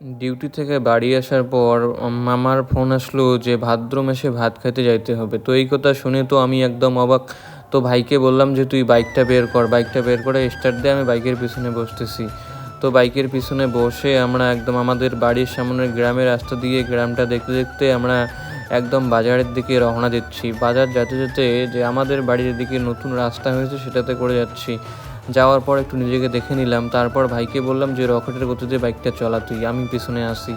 Duty থেকে বাড়ি আসার পর মামার ফোন আসলো যে, ভাদ্র মাসে ভাত খেতে যাইতে হবে। তো এই কথা শুনে তো আমি একদম অবাক। তো ভাইকে বললাম যে, তুই বাইকটা বের কর বাইকটা বের করে স্টার্ট দিয়ে আমি বাইকের পিছনে বসতেছি। তো বাইকের পিছনে বসে আমরা একদম আমাদের বাড়ির সামনের গ্রামের রাস্তা দিয়ে গ্রামটা দেখতে দেখতে আমরা একদম বাজারের দিকে রওনা দিচ্ছি। বাজার যেতে যেতে যে, আমাদের বাড়ির দিকে নতুন রাস্তা হয়েছে, সেটাতে করে যাচ্ছি। যাওয়ার পর একটু নিজেকে দেখে নিলাম। তারপর ভাইকে বললাম যে, রকেটের গতিতে বাইকটা চলা, তুই, আমি পিছনে আসি।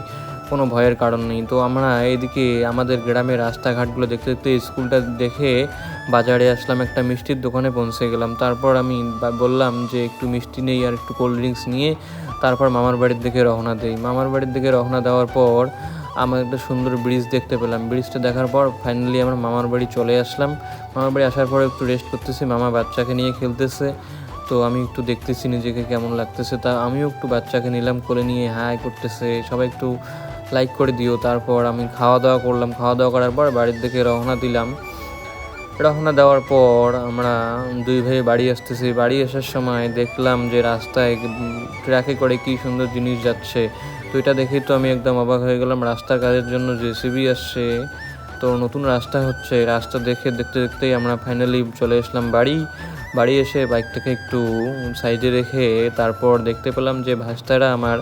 কোনো ভয়ের কারণ নেই। তো আমরা এইদিকে আমাদের গ্রামের রাস্তাঘাটগুলো দেখতে দেখতে স্কুলটা দেখে বাজারে আসলাম, একটা মিষ্টির দোকানে পৌঁছে গেলাম। তারপর আমি বললাম যে, একটু মিষ্টি নেই আর একটু কোল্ড ড্রিঙ্কস নিয়ে। তারপর মামার বাড়ির দিকে রওনা দেই। মামার বাড়ির দিকে রওনা দেওয়ার পর আমরা একটা সুন্দর ব্রিজ দেখতে পেলাম। ব্রিজটা দেখার পর ফাইনালি আমরা মামার বাড়ি চলে আসলাম। মামার বাড়ি আসার পর একটু রেস্ট করতেছি। মামা বাচ্চাকে নিয়ে খেলতেছে। তো আমি একটু দেখতেছি নিজেকে কেমন লাগতেছে। তা আমিও একটু বাচ্চাকে নিলাম, কোলে নিয়ে হাই করতেছে। সবাই একটু লাইক করে দিও। তারপর আমি খাওয়া দাওয়া করলাম। খাওয়া দাওয়া করার পর বাড়ির দিকে রওনা দিলাম। রওনা দেওয়ার পর আমরা দুই ভাই বাড়ি আসতেছি। বাড়ি আসার সময় দেখলাম যে রাস্তায় ট্র্যাকে করে কি সুন্দর জিনিস যাচ্ছে। তো এটা দেখেই তো আমি একদম অবাক হয়ে গেলাম। রাস্তার কাজের জন্য জেসিবি আসছে। তো নতুন রাস্তা হচ্ছে। রাস্তা দেখে দেখতে দেখতেই আমরা ফাইনালি চলে আসলাম বাড়ি। বাড়ি এসে বাইকটাকে একটু সাইডে রেখে তারপর দেখতে পেলাম যে ভাস্তারা আমার,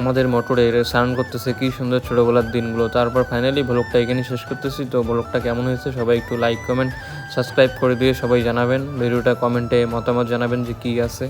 আমাদের মোটরের সাউন্ড করতেছে, কী সুন্দর ছোটোবেলার দিনগুলো। তারপর ফাইনালি ব্লগটা এখানে শেষ করতেছি। তো ব্লগটা কেমন হয়েছে সবাই একটু লাইক কমেন্ট সাবস্ক্রাইব করে দিয়ে সবাই জানাবেন। ভিডিওটা কমেন্টে মতামত জানাবেন যে কী আছে।